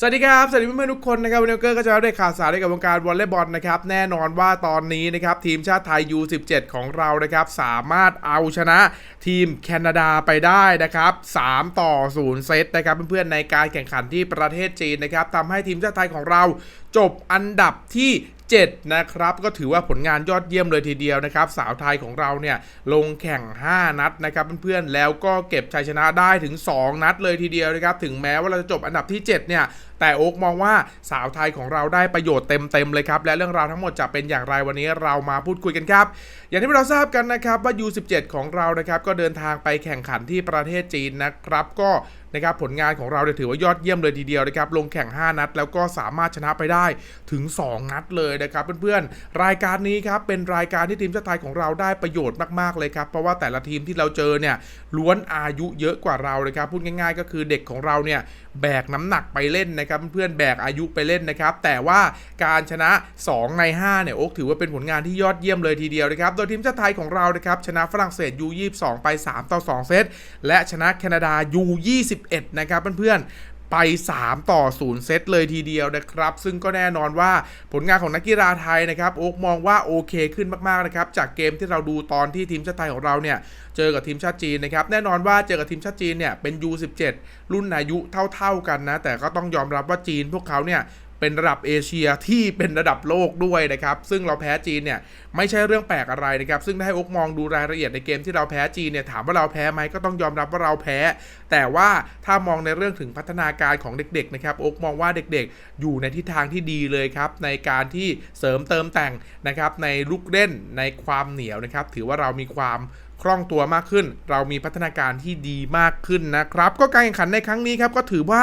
สวัสดีครับ สวัสดีเพื่อนๆทุกคนนะครับวันนี้เกอร์ก็จะมาได้ข่าวสารเกี่ยวกับวงการวอลเลย์บอลนะครับ แน่นอนว่าตอนนี้นะครับ ทีมชาติไทย U17 ของเรานะครับ สามารถเอาชนะทีมแคนาดาไปได้นะครับ 3 ต่อ 0 เซตนะครับ เพื่อนๆในการแข่งขันที่ประเทศจีนนะครับทำให้ทีมชาติไทยของเราจบอันดับที่ 7 นะครับ ก็ถือว่าผลงานยอดเยี่ยมเลยทีเดียวนะครับ สาวไทยของเราเนี่ยลงแข่ง 5 นัดนะครับเพื่อนๆแล้วก็เก็บชัยชนะได้ถึง 2 นัดเลยทีเดียวนะครับ ถึงแม้ว่าเราจะจบอันดับที่ 7 เนี่ยแต่โอ๊กมองว่าสาวไทยของเราได้ประโยชน์เต็มๆเลยครับ และเรื่องราวทั้งหมดจะเป็นอย่างไรวันนี้เรามาพูดคุยกันครับ อย่างที่เราทราบกันนะครับว่า U17 ของเรานะครับก็เดินทางไปแข่งขันที่ประเทศจีนนะครับ ก็นะครับผลงานของเราเนี่ยถือว่ายอดเยี่ยมเลยทีเดียวนะครับลงแข่ง 5 นัด แล้วก็สามารถชนะไปได้ถึง 2 นัดเลยนะครับเพื่อนๆ รายการนี้ครับเป็นรายการที่ทีมชาติไทยของเราได้ประโยชน์มากๆเลยครับเพราะว่าแต่ละทีมที่เราเจอเนี่ยล้วนอายุเยอะกว่าเราเลยครับพูดง่าย ๆ ก็คือเด็กของเราเนี่ยแบกน้ำหนักไปเล่นนะครับเพื่อนๆแบกอายุไปเล่นนะครับ แต่ว่าการชนะ 2 ใน 5 เนี่ยโอ๊กถือว่าเป็นผลงานที่ยอดเยี่ยมเลยทีเดียวนะครับ โดยทีมชาติไทยของเรานะครับชนะฝรั่งเศส U22 ไป 3 ต่อ 2 เซต และชนะแคนาดา U21 นะครับเพื่อนๆ ไป 3 ต่อ 0 เซตเลยทีเดียวนะครับ ซึ่งก็แน่นอนว่าผลงานของนักกีฬาไทยนะครับโอ๊กมองว่าโอเคขึ้นมากๆนะครับจากเกมที่เราดูตอนที่ทีมชาติไทยของเราเนี่ยเจอกับทีมชาติจีนนะครับแน่นอนว่าเจอกับทีมชาติจีนเนี่ยเป็น U17 รุ่นอายุเท่าๆกันนะแต่ก็ต้องยอมรับว่าจีนพวกเขาเนี่ย เป็นระดับเอเชียที่เป็นระดับโลกด้วยนะครับ ซึ่งเราแพ้จีนเนี่ยไม่ใช่เรื่องแปลกอะไรนะครับ ซึ่งถ้าให้อกมองดูรายละเอียดในเกมที่เราแพ้จีนเนี่ยถามว่าเราแพ้ไหมก็ต้องยอมรับว่าเราแพ้ แต่ว่าถ้ามองในเรื่องถึงพัฒนาการของเด็กๆนะครับอกมองว่าเด็กๆ อยู่ในทิศทางที่ดีเลยครับในการที่เสริมเติมแต่งนะครับในลูกเล่นในความเหนียวนะครับถือว่าเรามีความ คล่องตัวมากขึ้น เรามีพัฒนาการที่ดีมากขึ้นนะครับ ก็การแข่งขันในครั้งนี้ครับก็ถือว่า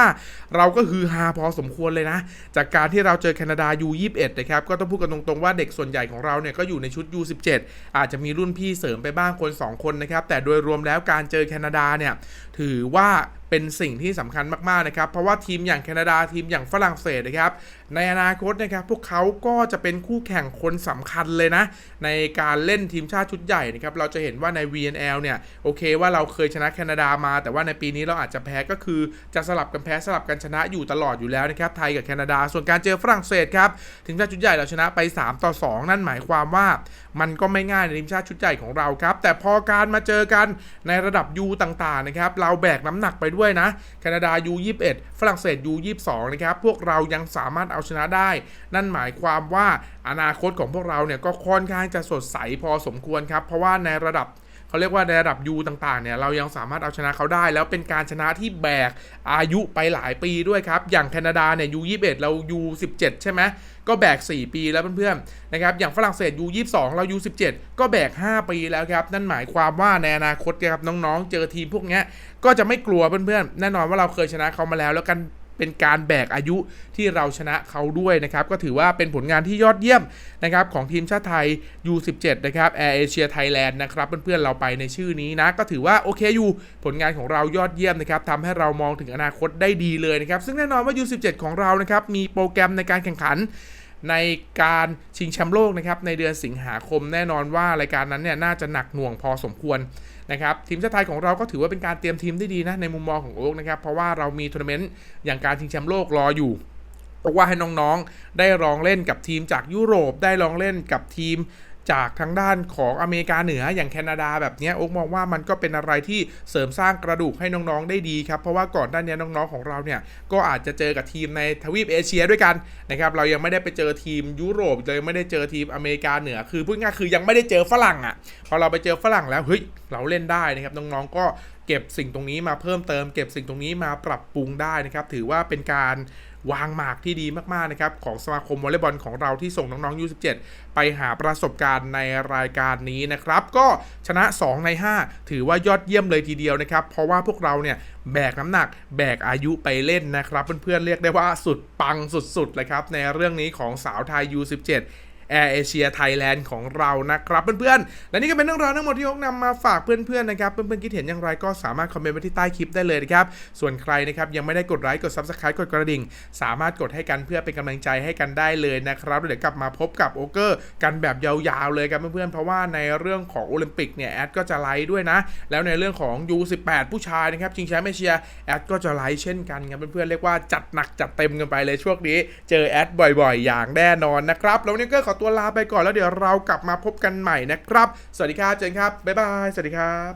เราก็ฮือฮาพอสมควรเลยนะ จากการที่เราเจอแคนาดา U21 นะครับก็ต้องพูดกันตรงๆว่าเด็กส่วนใหญ่ของเราเนี่ยก็อยู่ในชุด U17 อาจจะมีรุ่นพี่เสริมไปบ้างคน 2 คนนะครับแต่โดยรวมแล้วการเจอแคนาดาเนี่ยถือว่า เป็นสิ่งที่สำคัญมากๆนะครับ เพราะว่าทีมอย่างแคนาดาทีมอย่างฝรั่งเศสนะครับ ในอนาคตนะครับพวกเขาก็จะเป็นคู่แข่งคนสำคัญเลยนะ ในการเล่นทีมชาติชุดใหญ่นะครับ เราจะเห็นว่าใน VNL เนี่ยโอเคว่าเราเคยชนะแคนาดามา แต่ว่าในปีนี้เราอาจจะแพ้ก็คือจะสลับกันแพ้สลับกันชนะอยู่ตลอดอยู่แล้วนะครับไทยกับแคนาดา ส่วนการเจอฝรั่งเศสครับทีมชาติชุดใหญ่เราชนะไป 3 ต่อ 2 นั่นหมายความว่า มันก็ไม่ง่ายในทีมชาติชุดใหญ่ของเราครับแต่พอการมาเจอกันในระดับ U ต่างๆนะครับเราแบกน้ำหนักไปด้วยนะ แคนาดา U21 ฝรั่งเศส U22 นะครับพวกเรายังสามารถเอาชนะได้ นั่นหมายความว่าอนาคตของพวกเราเนี่ยก็ค่อนข้างจะสดใสพอสมควรครับ เพราะว่าในระดับ เขาเรียกว่าในระดับ U ต่างๆเนี่ยเรายังสามารถเอาชนะเขาได้ แล้วเป็นการชนะที่แบกอายุไปหลายปีด้วยครับ อย่างแคนาดาเนี่ย U21 เรา U17 ใช่ไหมก็แบก 4 ปีแล้วเพื่อนๆนะครับอย่างฝรั่งเศส U22 เรา U17 ก็แบก 5 ปีแล้วครับ นั่นหมายความว่าในอนาคตครับน้องๆ เจอทีมพวกนี้ก็จะไม่กลัวเพื่อนๆ แน่นอนว่าเราเคยชนะเขามาแล้วแล้วกัน เป็นการแบกอายุที่เราชนะเขาด้วยนะครับก็ถือว่าเป็นผลงานที่ยอดเยี่ยมนะครับของทีมชาติไทย U17 นะครับ Air Asia Thailand นะครับเพื่อนๆเราไปในชื่อนี้นะก็ถือว่าโอเคอยู่ผลงานของเรายอดเยี่ยมนะครับทำให้เรามองถึงอนาคตได้ดีเลยนะครับซึ่งแน่นอนว่า U17 ของเรานะครับมีโปรแกรมในการแข่งขัน ในการชิงแชมป์โลกนะครับในเดือนสิงหาคมแน่นอนว่ารายการนั้นเนี่ยน่าจะหนักหน่วงพอสมควรนะครับทีมชาติไทยของเราก็ถือว่าเป็นการเตรียมทีมได้ดีนะในมุมมองของโอ๊กนะครับเพราะว่าเรามีทัวร์นาเมนต์อย่างการชิงแชมป์โลกรออยู่บอกว่าให้น้องๆ ได้ลองเล่นกับทีมจากยุโรปได้ลองเล่นกับทีม จากทางด้านของอเมริกาเหนืออย่างแคนาดาแบบนี้โอ๊กมองว่ามันก็เป็นอะไรที่เสริมสร้างกระดูกให้น้องๆได้ดีครับ เพราะว่าก่อนหน้านนี้น้องๆของเราเนี่ยก็อาจจะเจอกับทีมในทวีปเอเชียด้วยกันนะครับเรายังไม่ได้ไปเจอทีมยุโรปเรายังไม่ได้เจอทีมอเมริกาเหนือ คือพูดง่ายคือยังไม่ได้เจอฝรั่งอะพอเราไปเจอฝรั่งแล้วเฮ้ยเราเล่นได้นะครับน้องๆก็เก็บสิ่งตรงนี้มาเพิ่มเติม เก็บสิ่งตรงนี้มาปรับปรุงได้นะครับถือว่าเป็นการ วางหมากที่ดีมากๆนะครับของสมาคมวอลเลย์บอลของเราที่ส่งน้องๆ U17 ไปหาประสบการณ์ในรายการนี้นะครับ ก็ชนะ 2 ใน 5 ถือว่ายอดเยี่ยมเลยทีเดียวนะครับ เพราะว่าพวกเราเนี่ยแบกน้ำหนักแบกอายุไปเล่นนะครับ เพื่อนๆเรียกได้ว่าสุดปังสุดๆเลยครับในเรื่องนี้ของสาวไทย U17 แอร์เอเชียไทยแลนด์ของเรานะครับเพื่อนๆ และนี่ก็เป็นเรื่องราวทั้งหมดที่ยกนำมาฝากเพื่อนๆนะครับ เพื่อนๆคิดเห็นอย่างไรก็สามารถคอมเมนต์ไว้ที่ใต้คลิปได้เลยนะครับ ส่วนใครนะครับยังไม่ได้กดไลค์กด Subscribe กดกระดิ่ง สามารถกดให้กันเพื่อเป็นกำลังใจให้กันได้เลยนะครับเดี๋ยวกลับมาพบกับโอเกอร์กันแบบยาวๆเลยกันเพื่อนๆเพราะว่าในเรื่องของโอลิมปิกเนี่ยแอดก็จะไลค์ด้วยนะ แล้วในเรื่องของ U18 ผู้ชายนะครับชิงแชมป์เอเชียแอดก็จะไลค์เช่นกันครับเพื่อนๆเรียกว่าจัดหนักจัดเต็มกันไปเลยช่วงนี้ เจอแอดบ่อย ๆ อย่างแน่นอนนะครับแล้วนนี้ก็ขอตัวลาไปก่อนแล้วเดี๋ยวเรากลับมาพบกันใหม่นะครับ สวัสดีครับเจนครับ บ๊ายบาย สวัสดีครับ